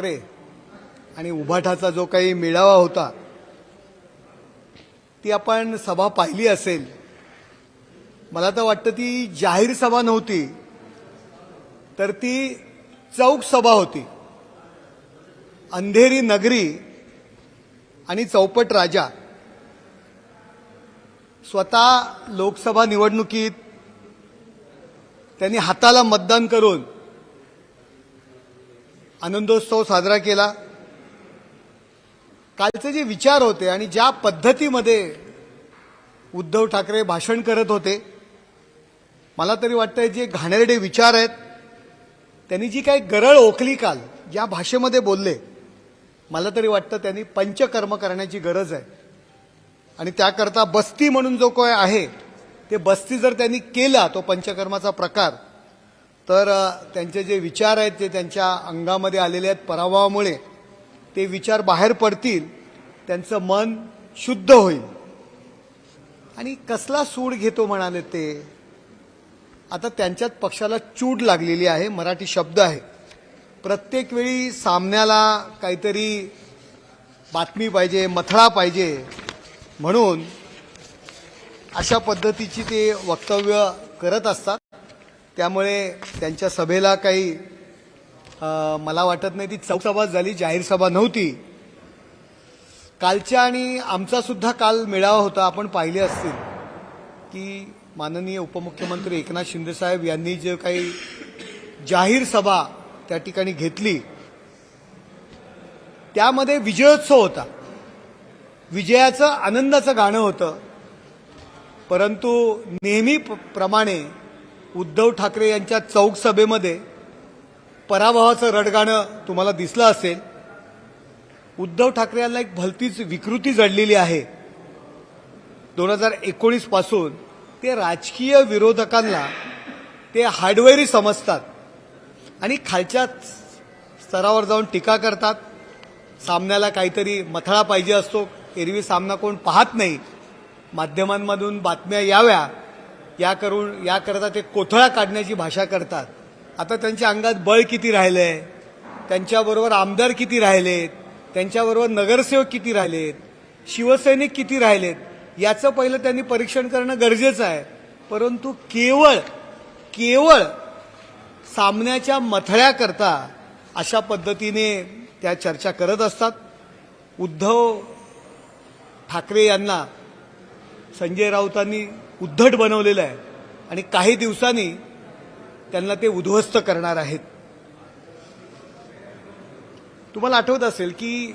ठाकरे आणि उभाठाचा जो काही मेळावा होता ती आपण सभा पाहिली असेल. मला तर वाटतं ती जाहीर सभा नव्हती तर ती चौक सभा होती. अंधेरी नगरी आणि चौपट राजा. स्वतः लोकसभा निवडणुकीत त्यांनी हाताला मतदान करून आनंदोत्सव साजरा केला. कालचे जे विचार होते आणि ज्या पद्धतीमध्ये उद्धव ठाकरे भाषण करत होते मला तरी वाटतंय जे घाणेरडे विचार आहेत त्यांनी जी काही गरळ ओकली काल ज्या भाषेमध्ये बोलले मला तरी वाटतं त्यांनी पंचकर्म करण्याची गरज आहे. आणि त्याकरता बस्ती म्हणून जो काय आहे ते बस्ती जर त्यांनी केला तो पंचकर्माचा प्रकार तर त्यांचे जे विचार आहेत ते त्यांच्या अंगामध्ये आलेले आहेत पराभवामुळे. ते विचार बाहेर पडतील त्यांचं मन शुद्ध होईल. आणि कसला सूड घेतो म्हणाले ते? आता त्यांच्यात पक्षाला चूड लागलेली आहे मराठी शब्द आहे. प्रत्येक वेळी सामन्याला काहीतरी बातमी पाहिजे मथळा पाहिजे. म्हणून अशा पद्धतीची ते वक्तव्य करत असतात. त्यामुळे त्यांच्या सभेला काही मला वाटत नाही ती चौसभा झाली जाहीर सभा नव्हती. कालच्या आणि आमचा सुद्धा काल मेळावा होता आपण पाहिले असतील. की माननीय उपमुख्यमंत्री एकनाथ शिंदेसाहेब यांनी जे काही जाहीर सभा त्या ठिकाणी घेतली त्यामध्ये विजयोत्सव होता. विजयाचं आनंदाचं गाणं होतं. परंतु नेहमीप्रमाणे उद्धव ठाकरे यांच्या चौक सभेमध्ये पराभवाचं रडगाणं तुम्हाला दिसलं असेल. उद्धव ठाकरे यांना एक भलतीच विकृती जडलेली आहे. दोन हजार एकोणीसपासून ते राजकीय विरोधकांना ते हार्डवेअरही समजतात आणि खालच्या स्तरावर जाऊन टीका करतात. सामन्याला काहीतरी मथळा पाहिजे असतो एरवी सामना कोण पाहत नाही. माध्यमांमधून बातम्या याव्या. या करून याकरता ते कोथळा काढण्याची भाषा करतात. आता त्यांच्या अंगात बळ किती राहिलं आहे त्यांच्याबरोबर आमदार किती राहिलेत? त्यांच्याबरोबर नगरसेवक किती राहिलेत? शिवसैनिक किती राहिलेत? याचं पहिलं त्यांनी परीक्षण करणं गरजेचं आहे. परंतु केवळ केवळ सामन्याच्या मथळ्याकरता अशा पद्धतीने त्या चर्चा करत असतात. उद्धव ठाकरे यांना संजय राऊतांनी उद्धट बनवलेलं आहे. आणि काही दिवसांनी त्यांना ते उद्ध्वस्त करणार आहेत. तुम्हाला आठवत असेल की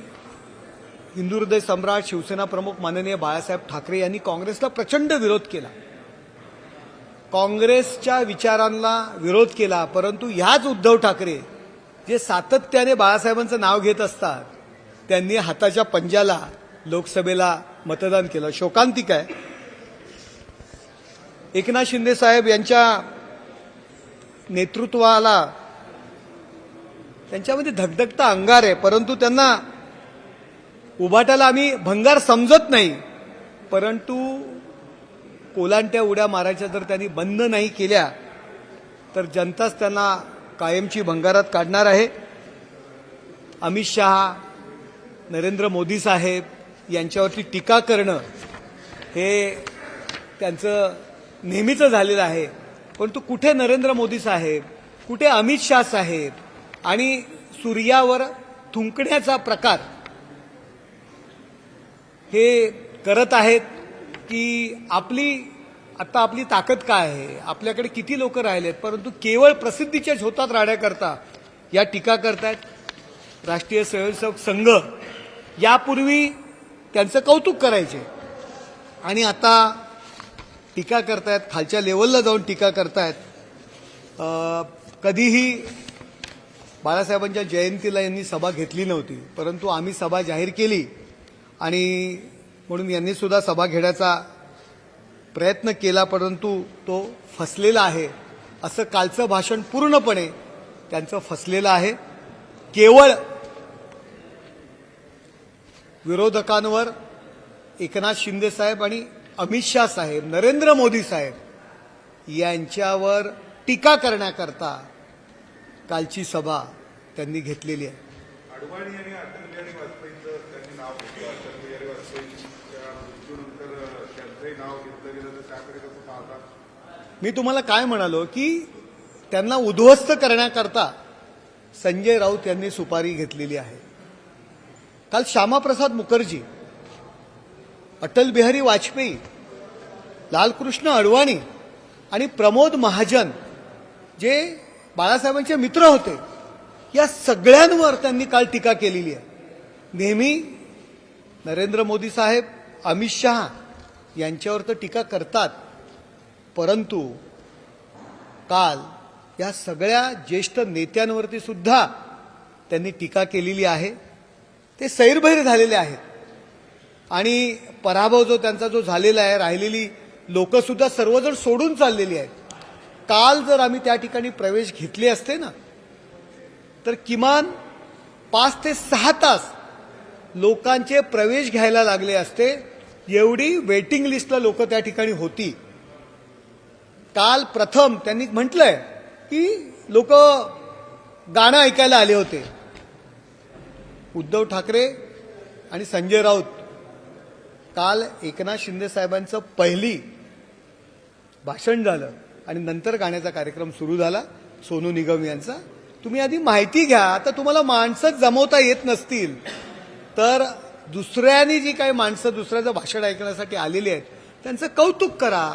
हिंदू हृदय सम्राट शिवसेना प्रमुख माननीय बाळासाहेब ठाकरे यांनी काँग्रेसला प्रचंड विरोध केला. काँग्रेसच्या विचारांना विरोध केला परंतु ह्याच उद्धव ठाकरे जे सातत्याने बाळासाहेबांचं नाव घेत असतात त्यांनी हाताच्या पंजाला लोकसभेला मतदान केलं. शोकांतिक आहे. एकनाथ शिंदे साहेब यांच्या नेतृत्वाला त्यांच्यामध्ये धगधगता अंगार आहे परंतु त्यांना उभाटाला आम्ही भंगार समजत नाही. परंतु कोलांट्या उड्या मारायच्या जर त्यांनी बंद नाही केल्या तर जनताच त्यांना कायमची भंगारात काढणार आहे. अमित शहा नरेंद्र मोदी साहेब यांच्यावरती टीका करणं हे त्यांचं नेहमीचं झालेलं आहे. परंतु कुठे नरेंद्र मोदी साहेब कुठे अमित शाह साहेब आणि सूर्यावर थुंकण्याचा प्रकार हे करत आहेत की आपली आता आपली ताकद काय आहे? आपल्याकडे किती लोक राहिलेत? परंतु केवळ प्रसिद्धीच्या झोतात राहण्याकरता या टीका करतायत राष्ट्रीय स्वयंसेवक संघ. यापूर्वी त्यांचं कौतुक करायचे. आणि आता टीका करतायत खालच्या लेवलला जाऊन टीका करतायत. कधीही बाळासाहेबांच्या जयंतीला यांनी सभा घेतली नव्हती परंतु आम्ही सभा जाहीर केली आणि म्हणून यांनीसुद्धा सभा घेण्याचा प्रयत्न केला परंतु तो फसलेला आहे. असं कालचं भाषण पूर्णपणे त्यांचं फसलेलं आहे. केवळ विरोधकांवर एकनाथ शिंदेसाहेब आणि अमित शहा साहेब नरेंद्र मोदी साहेब यांच्यावर टीका करण्याकरता कालची सभा त्यांनी घेतलेली आहे. मी तुम्हाला काय म्हणालो की त्यांना उद्ध्वस्त करण्याकरता संजय राऊत यांनी सुपारी घेतलेली आहे. काल श्यामाप्रसाद मुखर्जी अटल बिहारी वाजपेयी लालकृष्ण अडवाणी आणि प्रमोद महाजन जे बाळासाहेबांचे मित्र होते या सगळ्यांवर त्यांनी काल टीका केलेली आहे. नेहमी नरेंद्र मोदी साहेब अमित शहा यांच्यावर तर टीका करतात परंतु काल या सगळ्या ज्येष्ठ नेत्यांवरती सुद्धा त्यांनी टीका केलेली आहे. ते सैरभैर झालेले आहेत. आणि पराभव जो त्यांचा जो झालेला आहे राहिलेली लोकंसुद्धा सर्वजण सोडून चाललेली आहेत. काल जर आम्ही त्या ठिकाणी प्रवेश घेतले असते ना तर किमान पाच ते सहा तास लोकांचे प्रवेश घ्यायला लागले असते एवढी वेटिंग लिस्टला लोक त्या ठिकाणी होती. काल प्रथम त्यांनी म्हटलंय की लोक गाणं ऐकायला आले होते. उद्धव ठाकरे आणि संजय राऊत काल एकनाथ शिंदे साहेबांचं पहिली भाषण झालं आणि नंतर गाण्याचा कार्यक्रम सुरू झाला सोनू निगम यांचा. तुम्ही आधी माहिती घ्या. आता तुम्हाला माणसं जमवता येत नसतील. तर दुसऱ्याने जी काही माणसं दुसऱ्याचं भाषण ऐकण्यासाठी आलेली आहेत त्यांचं कौतुक करा.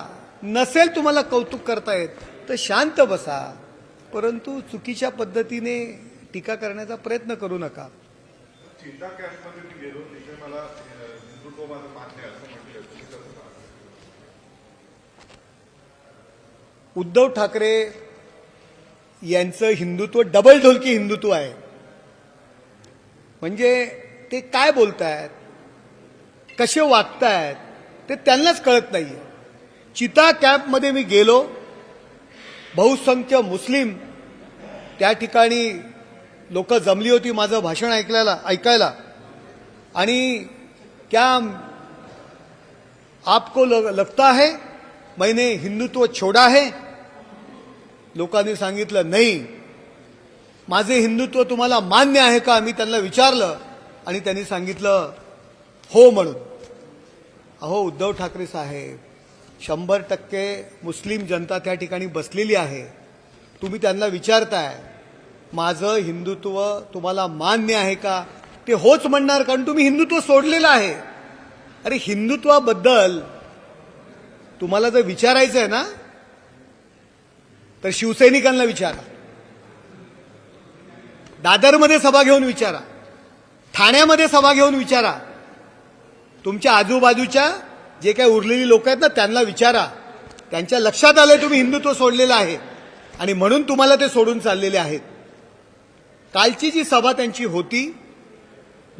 नसेल तुम्हाला कौतुक करता येत तर शांत बसा. परंतु चुकीच्या पद्धतीने टीका करण्याचा प्रयत्न करू नका. माझं मान्य असं उद्धव ठाकरे यांचं हिंदुत्व डबल ढोलकी हिंदुत्व आहे. म्हणजे ते काय बोलतायत? कसे वागतायत? ते त्यांनाच कळत नाहीये. चिता कॅम्पमध्ये मी गेलो. बहुसंख्य मुस्लिम. त्या ठिकाणी लोक जमली होती माझं भाषण ऐकल्याला ऐकायला. आणि क्या आपको लग- लगता है मैंने हिंदुत्व छोडा है? लोकांनी सांगितलं नाही माझे हिंदुत्व तुम्हाला मान्य आहे का? मी त्यांना विचारलं आणि त्यांनी सांगितलं हो म्हणून. अहो उद्धव ठाकरे साहेब शंभर टक्के मुस्लिम जनता त्या ठिकाणी बसलेली आहे. तुम्ही त्यांना विचारताय माझं हिंदुत्व तुम्हाला मान्य आहे का? ते होच म्हणणार कारण तुम्ही हिंदुत्व सोडलेलं आहे. अरे हिंदुत्वाबद्दल तुम्हाला जर विचारायचं आहे ना तर शिवसैनिकांना विचारा. दादरमध्ये सभा घेऊन विचारा. ठाण्यामध्ये सभा घेऊन विचारा. तुमच्या आजूबाजूच्या जे काही उरलेली लोक आहेत ना त्यांना विचारा. त्यांच्या लक्षात आलंय तुम्ही हिंदुत्व सोडलेलं आहे. आणि म्हणून तुम्हाला ते सोडून चाललेले आहेत. कालची जी सभा त्यांची होती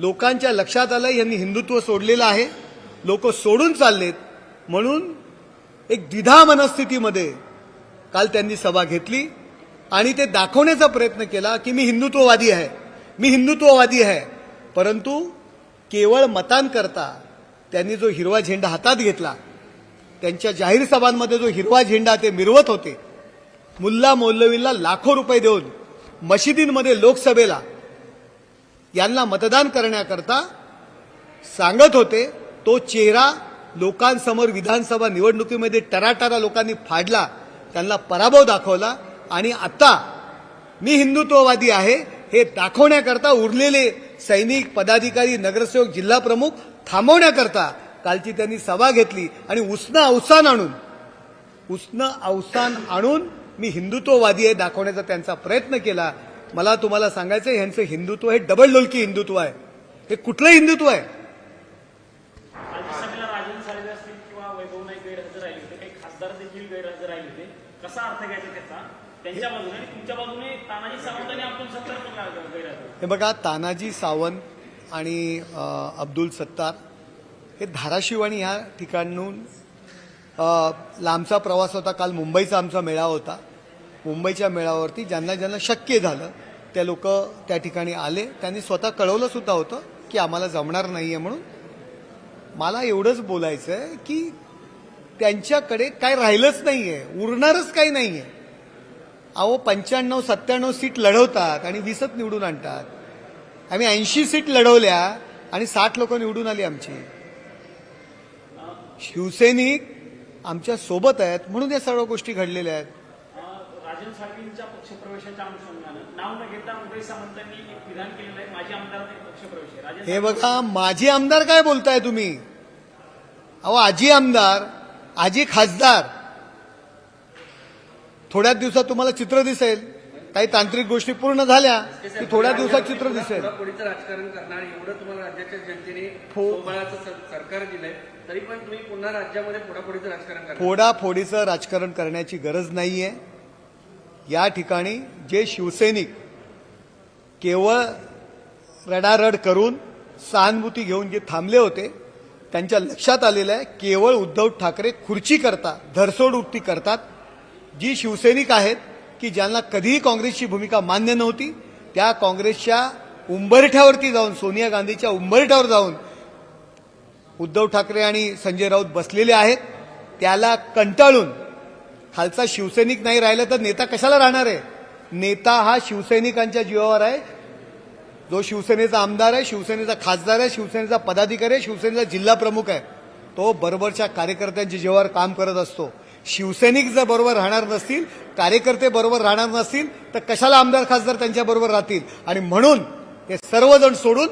लोकांच्या लक्षात आलं यांनी हिंदुत्व सोडलेलं आहे. लोक सोडून चाललेत. म्हणून एक द्विधा मनस्थितीमध्ये काल त्यांनी सभा घेतली आणि ते दाखवण्याचा प्रयत्न केला की मी हिंदुत्ववादी आहे. मी हिंदुत्ववादी आहे. परंतु केवळ मतांकरता त्यांनी जो हिरवा झेंडा हातात घेतला त्यांच्या जाहीर सभांमध्ये जो हिरवा झेंडा ते मिरवत होते मुल्ला मौलवींना लाखो रुपये देऊन मशिदींमध्ये लोकसभेला यांना मतदान करण्याकरता सांगत होते. तो चेहरा लोकांसमोर विधानसभा निवडणुकीमध्ये टराटरा लोकांनी फाडला. त्यांना पराभव दाखवला. आणि आता मी हिंदुत्ववादी आहे. हे दाखवण्याकरता उरलेले सैनिक पदाधिकारी नगरसेवक जिल्हा प्रमुख थांबवण्याकरता कालची त्यांनी सभा घेतली. आणि उष्ण अवसान आणून उष्ण अवसान आणून मी हिंदुत्ववादी आहे दाखवण्याचा त्यांचा प्रयत्न केला. मला तुम्हाला सांगायचं यांचं हिंदुत्व हे डबल डोलकी हिंदुत्व आहे. हे कुठलं हिंदुत्व आहे. हे बघा तानाजी सावंत आणि अब्दुल सत्तार हे धाराशिव आणि ह्या ठिकाणून लांबचा प्रवास होता. काल मुंबईचा आमचा मेळावा होता. मुंबईच्या मेळाव्यावरती ज्यांना ज्यांना शक्य झालं त्या लोक त्या ठिकाणी आले. त्यांनी स्वतः कळवलं सुद्धा होतं की आम्हाला जमणार नाही आहे म्हणून. मला एवढंच बोलायचं आहे की त्यांच्याकडे काय राहिलंच नाही आहे उरणारच काही नाही आहे अहो पंच्याण्णव सत्त्याण्णव सीट लढवतात आणि वीसच निवडून आणतात. आम्ही ऐंशी सीट लढवल्या आणि साठ लोक निवडून आली आमची. शिवसैनिक आमच्यासोबत आहेत म्हणून या सर्व गोष्टी घडलेल्या आहेत. राजन साळवींच्या पक्षप्रवेशाच्या अनुषंगानं नाव न घेता उदय सामंतांनी एक विधान केलेलं आहे. माझे आमदार पक्षप्रवेश आहे. राजन हे बघा माझी आमदार काय बोलताय तुम्ही? अहो आजी आमदार आजी खासदार. थोड्याच दिवसात तुम्हाला चित्र दिसेल. काही तांत्रिक गोष्टी पूर्ण झाल्या की थोड्या दिवसात चित्र दिसेल. राजकारण करणार एवढं तुम्हाला राज्याच्या जनतेने सरकार दिलंय. तरी पण तुम्ही पुन्हा राज्यामध्ये पुढापुढीचं राजकारण फोडाफोडीचं राजकारण करण्याची गरज नाहीये. या ठिकाणी जे शिवसैनिक केवळ रडारड करून सहानुभूती घेऊन जे थांबले होते त्यांच्या लक्षात आलेलं आहे केवळ उद्धव ठाकरे खुर्ची करता धरसोड वृत्ती करतात. जी शिवसैनिक आहेत की ज्यांना कधीही काँग्रेसची भूमिका मान्य नव्हती त्या काँग्रेसच्या उंबरठ्यावरती जाऊन सोनिया गांधीच्या उंबरठ्यावर जाऊन उद्धव ठाकरे आणि संजय राऊत बसलेले आहेत. त्याला कंटाळून खालचा शिवसैनिक नाही राहिला तर नेता कशाला राहणार आहे? नेता हा शिवसैनिकांच्या जीवावर आहे. जो शिवसेनेचा आमदार आहे शिवसेनेचा खासदार आहे शिवसेनेचा पदाधिकारी आहे शिवसेनेचा जिल्हा प्रमुख आहे तो बरोबरच्या कार्यकर्त्यांच्या जीवावर काम करत असतो. शिवसैनिक जर बरोबर राहणार नसतील कार्यकर्ते बरोबर राहणार नसतील तर कशाला आमदार खासदार त्यांच्या बरोबर राहतील? आणि म्हणून हे सर्वजण सोडून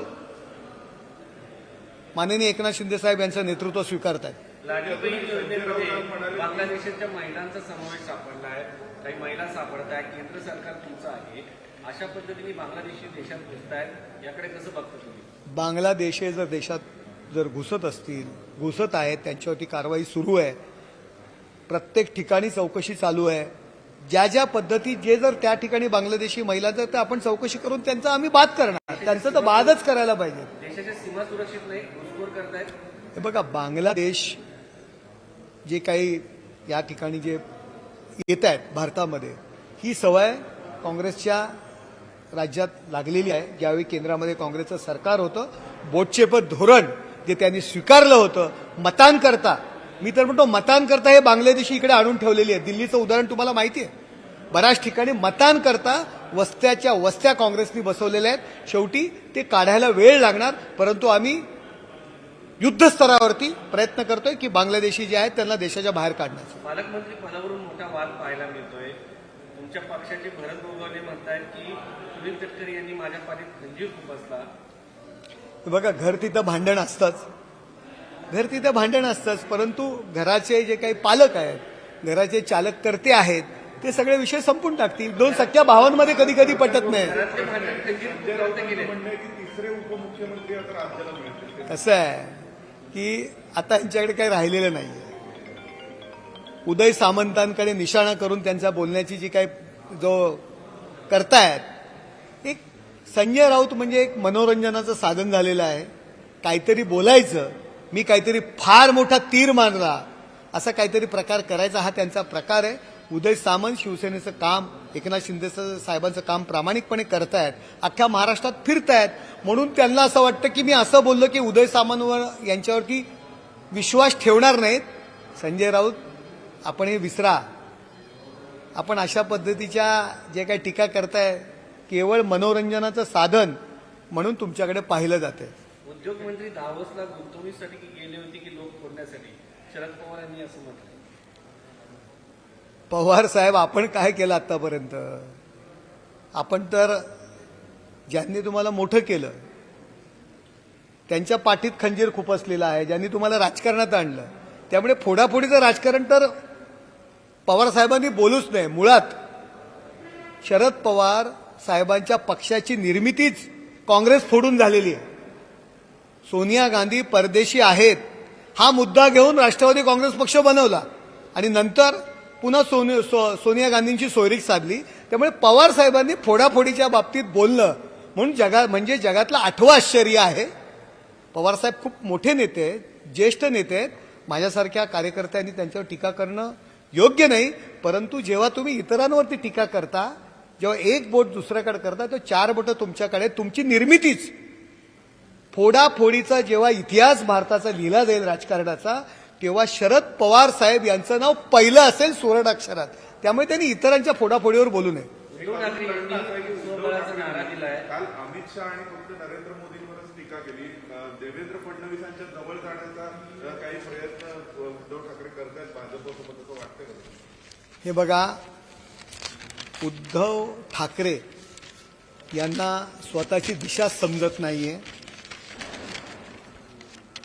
माननीय एकनाथ शिंदे साहेब यांचं नेतृत्व स्वीकारत आहेत योजनेमध्ये बांगलादेशाच्या महिलांचा समावेश सापडला आहे. काही महिला सापडत आहे केंद्र सरकार तुमचं आहे. अशा पद्धतीने बांगलादेशी देशात घुसतायत. याकडे कसं बघता तुम्ही? बांगलादेश हे जर देशात जर घुसत असतील घुसत आहेत त्यांच्यावरती कारवाई सुरू आहे. प्रत्येक ठिकाणी चौकशी चालू आहे. ज्या ज्या पद्धती जे जर त्या ठिकाणी बांगलादेशी महिला जर तर आपण चौकशी करून त्यांचा आम्ही बाद करणार. त्यांचं तर बादच करायला पाहिजे. देशाच्या सीमा सुरक्षित नाही घुसखोर करतायत. हे बघा बांगलादेश जे काही या ठिकाणी जे येत आहेत भारतामध्ये ही सवय काँग्रेसच्या राज्यात लागलेली आहे. ज्यावेळी केंद्रामध्ये काँग्रेसचं सरकार होतं बोटचेपत धोरण जे त्यांनी स्वीकारलं होतं मतांकरता मी तर म्हणतो मतांकरता हे बांगलादेशी इकडे आणून ठेवलेली आहे. दिल्लीचं उदाहरण तुम्हाला माहिती आहे. बऱ्याच ठिकाणी मतांकरता वस्त्याच्या वस्त्या काँग्रेसनी बसवलेल्या आहेत. शेवटी ते काढायला वेळ लागणार परंतु आम्ही युद्धस्तरावरती प्रयत्न करतोय की बांगलादेशी जे आहेत त्यांना देशाच्या बाहेर काढण्याचा. पालकमंत्री पदावरून मोठा वाद पाहायला मिळतोय. तुमच्या पक्षाचे भरत गोगावले म्हणतायत की सुनील तटकरे यांनी माझ्या पाठीत खंजीर खुपसला. बघा घर तिथं भांडण असतंच. घर तिथं भांडण असतंच परंतु घराचे जे काही पालक आहेत घराचे चालक करते आहेत ते सगळे विषय संपून टाकतील. दोन सख्या भावांमध्ये कधी कधी पटत नाही. कसं आहे. की आता यांच्याकडे काही राहिलेलं नाही उदय सामंतांकडे निशाणा करून त्यांचा बोलण्याची जी काही जो करतायत एक संजय राऊत म्हणजे एक मनोरंजनाचं साधन झालेलं आहे. काहीतरी बोलायचं मी काहीतरी फार मोठा तीर मारला असा काहीतरी प्रकार करायचा हा त्यांचा प्रकार आहे. उदय सामंत शिवसेनेचं काम एकनाथ शिंदे साहेबांचं काम प्रामाणिकपणे करतायत अख्ख्या महाराष्ट्रात फिरतायत. म्हणून त्यांना असं वाटतं की मी असं बोललो की उदय सामंतवर यांच्यावरती विश्वास ठेवणार नाहीत. संजय राऊत आपण हे विसरा. आपण अशा पद्धतीच्या जे काही टीका करताय केवळ मनोरंजनाचं साधन म्हणून तुमच्याकडे पाहिलं जाते उद्योग मंत्री गुंतवणुकीसाठी गेले होते की लोक फोडण्यासाठी? शरद पवार यांनी असं म्हटलं. पवार साहेब आपण काय केलं आत्तापर्यंत आपण तर ज्यांनी तुम्हाला मोठं केलं त्यांच्या पाठीत खंजीर खुपसलेला आहे ज्यांनी तुम्हाला राजकारणात आणलं त्यामुळे फोडाफोडीचं राजकारण तर पवार साहेबांनी बोलूच नाही मुळात शरद पवार साहेबांच्या पक्षाची निर्मितीच काँग्रेस फोडून झालेली आहे. सोनिया गांधी परदेशी आहेत. हा मुद्दा घेऊन राष्ट्रवादी काँग्रेस पक्ष बनवला. आणि नंतर पुन्हा सोनि सो, सोनिया गांधींची सोयरीक साधली. त्यामुळे पवार साहेबांनी फोडाफोडीच्या बाबतीत बोलणं म्हणून जगा म्हणजे जगातलं आठवं आश्चर्य आहे. पवार साहेब खूप मोठे नेते आहेत ज्येष्ठ नेते आहेत. माझ्यासारख्या कार्यकर्त्यांनी त्यांच्यावर टीका करणं योग्य नाही. परंतु जेव्हा तुम्ही इतरांवरती टीका करता जेव्हा एक बोट दुसऱ्याकडे करता तेव्हा चार बोटं तुमच्याकडे तुमची निर्मितीच. फोडाफोडीचा जेव्हा इतिहास भारताचा लिहिला जाईल राजकारणाचा तेव्हा शरद पवार साहेब यांचं नाव पहिलं असेल सुवर्णाक्षरात त्यामुळे त्यांनी इतरांच्या फोडाफोडीवर बोलू नये. काल अमित शहा आणि फक्त नरेंद्र मोदींवरच टीका केली. देवेंद्र फडणवीसांच्या जवळ जाण्याचा काही प्रयत्न उद्धव ठाकरे करतायत भाजपसोबत असं वाटतं हे बघा उद्धव ठाकरे यांना स्वतःची दिशा समजत नाहीये.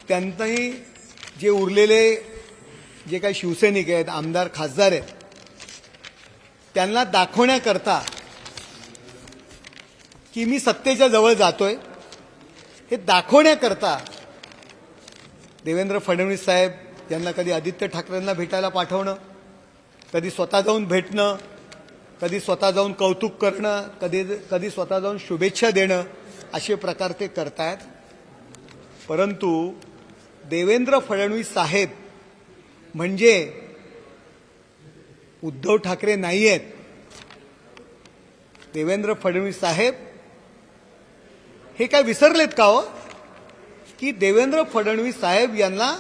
त्यांनाही जे उरलेले जे काही शिवसैनिक आहेत आमदार खासदार आहेत त्यांना दाखवण्याकरता की मी सत्तेच्या जवळ जातोय हे दाखवण्याकरता देवेंद्र फडणवीस साहेब यांना कधी आदित्य ठाकरेंना भेटायला पाठवणं कधी स्वतः जाऊन भेटणं कधी स्वतः जाऊन कौतुक करणं कधी कधी स्वतः जाऊन शुभेच्छा देणं असे प्रकार ते करतायत. परंतु देवेंद्र फडणवीस साहेब म्हणजे उद्धव ठाकरे नाही आहेत देवेंद्र फडणवीस साहेब हे काय विसरलेत का हो? की देवेंद्र फडणवीस साहेब यांना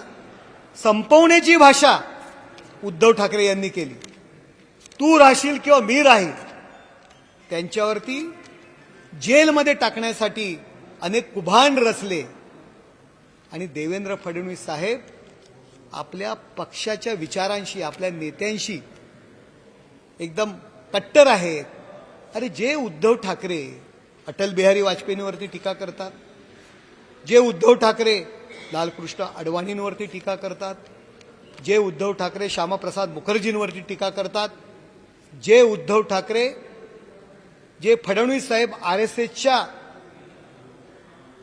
संपवण्याची भाषा उद्धव ठाकरे यांनी केली. तू राहशील किंवा मी राहील त्यांच्यावरती जेलमध्ये टाकण्यासाठी अनेक कुभांड रचले. आणि देवेंद्र फडणवीस साहेब आपल्या पक्षाच्या विचारांशी आपल्या नेत्यांशी एकदम कट्टर आहेत. अरे जे उद्धव ठाकरे अटल बिहारी वाजपेयींवरती टीका करतात. जे उद्धव ठाकरे लालकृष्ण अडवाणींवरती टीका करतात. जे उद्धव ठाकरे श्यामाप्रसाद मुखर्जींवरती टीका करतात. जे उद्धव ठाकरे जे फडणवीस साहेब आर एस एसच्या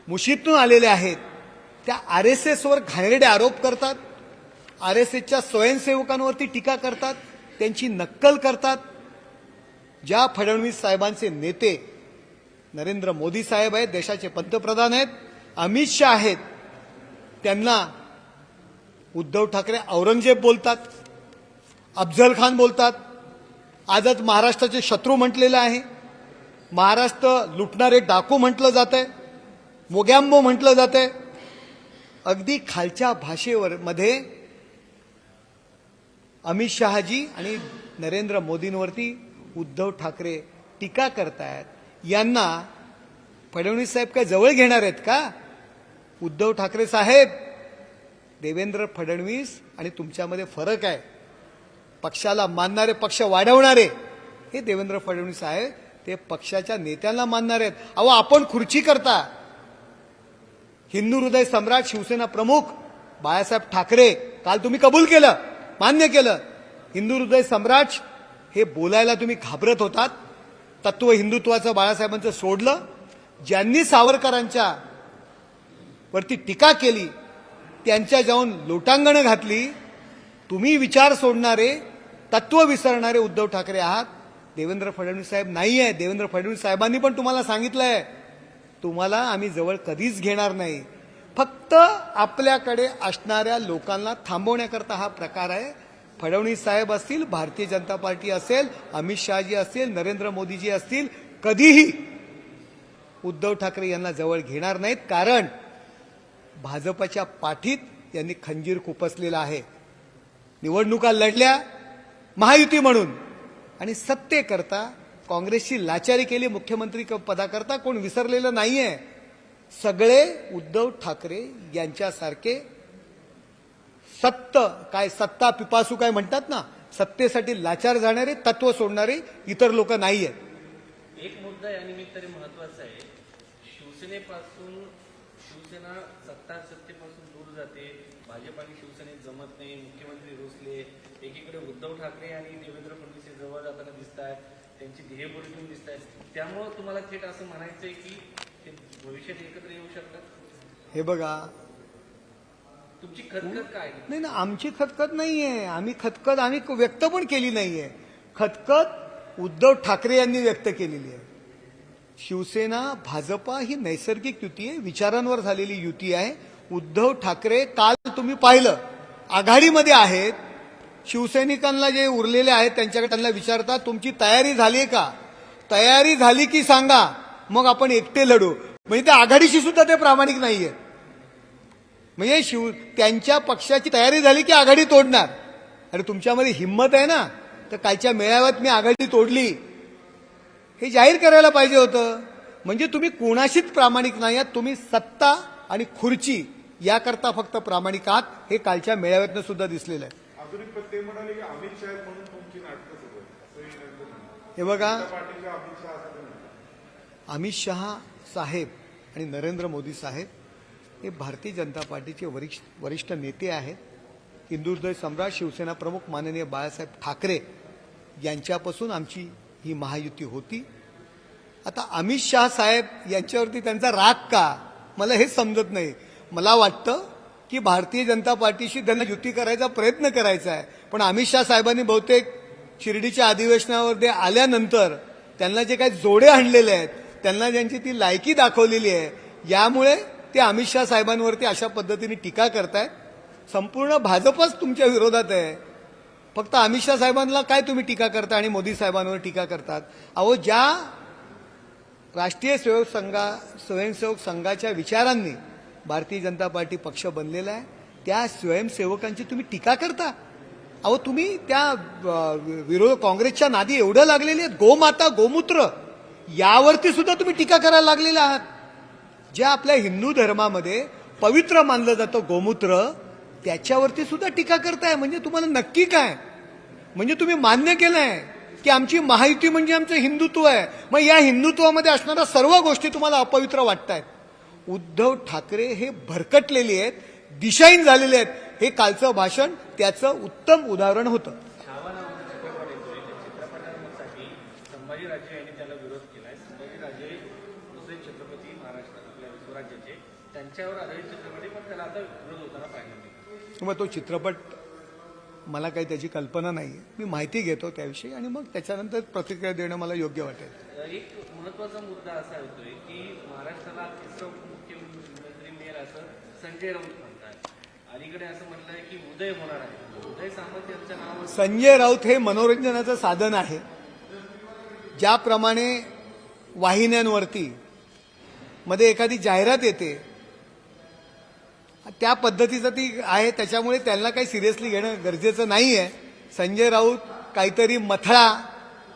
मुशीतून आलेले आहेत त्या आर एस एसवर घाणेरडे आरोप करतात. आर एस एसच्या स्वयंसेवकांवरती टीका करतात. त्यांची नक्कल करतात. ज्या फडणवीस साहेबांचे नेते नरेंद्र मोदी साहेब आहेत देशाचे पंतप्रधान आहेत अमित शहा आहेत त्यांना उद्धव ठाकरे औरंगजेब बोलतात अफजल खान बोलतात. आजच महाराष्ट्राचे शत्रू म्हटलेलं आहे. महाराष्ट्र लुटणारे डाकू म्हटलं जात आहे मोगॅम्बो म्हटलं जात आहे अगदी खालच्या भाषेवर मध्ये अमित शहाजी आणि नरेंद्र मोदींवरती उद्धव ठाकरे टीका करतायत. यांना फडणवीस साहेब काय जवळ घेणार आहेत का? उद्धव ठाकरे साहेब देवेंद्र फडणवीस आणि तुमच्यामध्ये फरक आहे. पक्षाला मानणारे पक्ष वाढवणारे हे देवेंद्र फडणवीस आहेत. ते पक्षाच्या नेत्यांना मानणार आहेत. अहो आपण खुर्ची करता. हिंदू हृदय सम्राट शिवसेना प्रमुख बाळासाहेब ठाकरे काल तुम्ही कबूल केलं मान्य केलं. हिंदू हृदय सम्राट हे बोलायला तुम्ही घाबरत होतात. तत्व हिंदुत्वाचं बाळासाहेबांचं सोडलं. ज्यांनी सावरकरांच्या वरती टीका केली त्यांच्या जाऊन लोटांगणं घातली. तुम्ही विचार सोडणारे तत्व विसरणारे उद्धव ठाकरे आहात. देवेंद्र फडणवीस साहेब नाही आहे देवेंद्र फडणवीस साहेबांनी पण तुम्हाला सांगितलं आहे तुम्हाला आम्ही जवळ कधीच घेणार नाही. फक्त आपल्याकडे असणाऱ्या लोकांना थांबवण्याकरता हा प्रकार आहे. फडणवीस साहेब असतील भारतीय जनता पार्टी असेल अमित शहाजी असतील नरेंद्र मोदीजी असतील कधीही उद्धव ठाकरे यांना जवळ घेणार नाहीत. कारण भाजपच्या पाठीत यांनी खंजीर खुपसलेला आहे. निवडणुका लढल्या महायुती म्हणून. आणि सत्तेकरता काँग्रेसची लाचारी केली मुख्यमंत्री पदाकरता कोण विसरलेलं नाहीये. सगळे उद्धव ठाकरे यांच्यासारखे सत्त काय सत्ता पिपासू काय म्हणतात ना सत्तेसाठी लाचार जाणारे तत्व सोडणारे इतर लोक नाही आहेत एक मुद्दा या निमित्ताने महत्त्वाचा आहे. शिवसेनेपासून शिवसेना सत्ता सत्तेपासून दूर जाते. भाजप आणि शिवसेनेत जमत नाही. मुख्यमंत्री रुसले. एकीकडे उद्धव ठाकरे आणि देवेंद्र फडणवीस हे जवळ जाताना दिसत आहेत त्यांची ध्येयपूर्ती दिसत आहेत. त्यामुळं तुम्हाला थेट असं म्हणायचंय की ते भविष्यात एकत्र येऊ शकतात? हे बघा. तुमची खतखत काय? आहे? नाही ना आमची खतखत नाहीये. आम्ही खतखत आम्ही व्यक्त पण केली नाहीये. खतखत उद्धव ठाकरे यांनी व्यक्त केलेली आहे. शिवसेना भाजपा ही नैसर्गिक युती आहे. विचारांवर झालेली युती आहे. उद्धव ठाकरे काल तुम्ही पाहिलं आघाडीमध्ये आहेत. शिवसैनिकांना जे उरलेले आहेत त्यांच्याकडे त्यांना विचारता तुमची तयारी झाली आहे का? तयारी झाली की सांगा मग आपण एकटे लढू. म्हणजे त्या आघाडीशी सुद्धा ते प्रामाणिक नाहीये. म्हणजे शिव त्यांच्या पक्षाची तयारी झाली की आघाडी तोडणार. अरे तुमच्यामध्ये हिंमत आहे ना? तर कालच्या मेळाव्यात मी आघाडी तोडली. हे जाहीर करायला पाहिजे होतं. म्हणजे तुम्ही कोणाशीच प्रामाणिक नाही आहात. तुम्ही सत्ता आणि खुर्ची याकरता फक्त प्रामाणिक आहात. हे कालच्या मेळाव्यातनं सुद्धा दिसलेलं आहे. पण ते म्हणाले की अमित शहा म्हणून तुमची नाटकं सुरू आहेत. हे बघा. अमित शहा अमित शहा साहेब आणि नरेंद्र मोदी साहेब हे भारतीय जनता पार्टीचे वरिष्ठ वरिष्ठ नेते आहेत. हिंदुहृदय सम्राट शिवसेना प्रमुख माननीय बाळासाहेब ठाकरे यांच्यापासून आमची ही महायुती होती. आता अमित शहा साहेब यांच्यावरती त्यांचा राग का? मला हे समजत नाही. मला वाटतं की भारतीय जनता पार्टीशी त्यांना युती करायचा प्रयत्न करायचा आहे. पण अमित शाह साहेबांनी बहुतेक शिर्डीच्या अधिवेशनावर आल्यानंतर त्यांना जे काही जोडे आणलेले आहेत त्यांना ज्यांची ती लायकी दाखवलेली आहे यामुळे ते अमित शाह साहेबांवरती अशा पद्धतीने टीका करतायत संपूर्ण भाजपच तुमच्या विरोधात आहे. फक्त अमित शाह साहेबांना काय तुम्ही टीका करता आणि मोदी साहेबांवर टीका करतात? अहो ज्या राष्ट्रीय स्वयंसेवक संघा स्वयंसेवक संघाच्या विचारांनी भारतीय जनता पार्टी पक्ष बनलेला आहे. त्या स्वयंसेवकांची तुम्ही टीका करता. अहो तुम्ही त्या विरोध काँग्रेसच्या नादी एवढं लागलेले आहेत. गोमाता गोमूत्र यावरती सुद्धा तुम्ही टीका करायला लागलेले आहात. ज्या आपल्या हिंदू धर्मामध्ये पवित्र मानलं जातं गोमूत्र त्याच्यावरती सुद्धा टीका करताय. म्हणजे तुम्हाला नक्की काय? म्हणजे तुम्ही मान्य केलं आहे की आमची महायुती म्हणजे आमचं हिंदुत्व आहे. मग या हिंदुत्वामध्ये असणाऱ्या सर्व गोष्टी तुम्हाला अपवित्र वाटतायत. उद्धव ठाकरे हे भरकटलेले आहेत दिशाहीन झालेले आहेत. हे कालचं भाषण त्याचं उत्तम उदाहरण होतं. मग तो चित्रपट मला काही त्याची कल्पना नाही मी माहिती घेतो त्याविषयी आणि मग त्याच्यानंतर प्रतिक्रिया देणं मला योग्य वाटेल. एक महत्त्वाचा मुद्दा असा येतोय की महाराष्ट्राला तिसरं मुख्यमंत्री मिळेल असं संजय राऊत म्हणतात. अलीकडे असं म्हटलंय की उदय होणार आहे. उदय सामंत यांचं नाव संजय राऊत हे मनोरंजनाचं साधन आहे. ज्याप्रमाणे वाहिन्यांवरती मध्ये एखादी जाहिरात येते त्या पद्धतीचं ती आहे. त्याच्यामुळे त्यांना काही सिरियसली घेणं गरजेचं नाही आहे संजय राऊत काहीतरी मथळा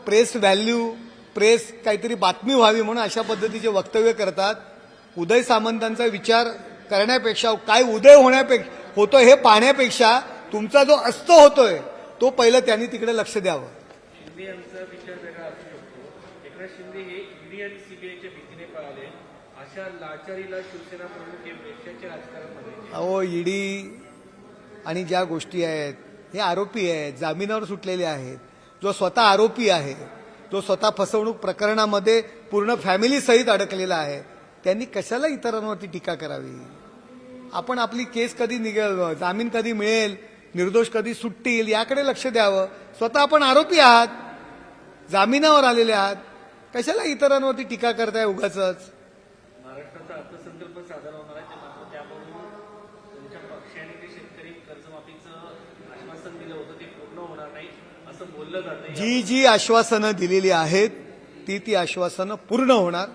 प्रेस व्हॅल्यू प्रेस काहीतरी बातमी व्हावी म्हणून अशा पद्धतीचे वक्तव्य करतात. उदय सामंतांचा विचार करण्यापेक्षा काय उदय होण्यापेक्षा होतो हे पाहण्यापेक्षा तुमचा जो अस्त होतोय तो पहिलं त्यांनी तिकडे लक्ष द्यावं. अहो ईडी आणि ज्या गोष्टी आहेत हे आरोपी आहेत जामिनावर सुटलेले आहेत. जो स्वतः आरोपी आहे जो स्वतः फसवणूक प्रकरणामध्ये पूर्ण फॅमिली सहित अडकलेला आहे त्यांनी कशाला इतरांवरती टीका करावी? आपण आपली केस कधी निघेल जामीन कधी मिळेल निर्दोष कधी सुटतील याकडे लक्ष द्यावं. स्वतः आपण आरोपी आहात जामिनावर आलेले आहात. कशाला इतरांवरती टीका करताय उगाच महाराष्ट्राचा अर्थसंकल्प सादर होणार आहे ते मात्र त्यामधून तुमच्या पक्षाने जे शेतकरी कर्जमाफीचं आश्वासन दिलं होतं ते पूर्ण होणार नाही असं बोललं जातं जी जी आश्वासनं दिलेली आहेत ती ती आश्वासनं पूर्ण होणार.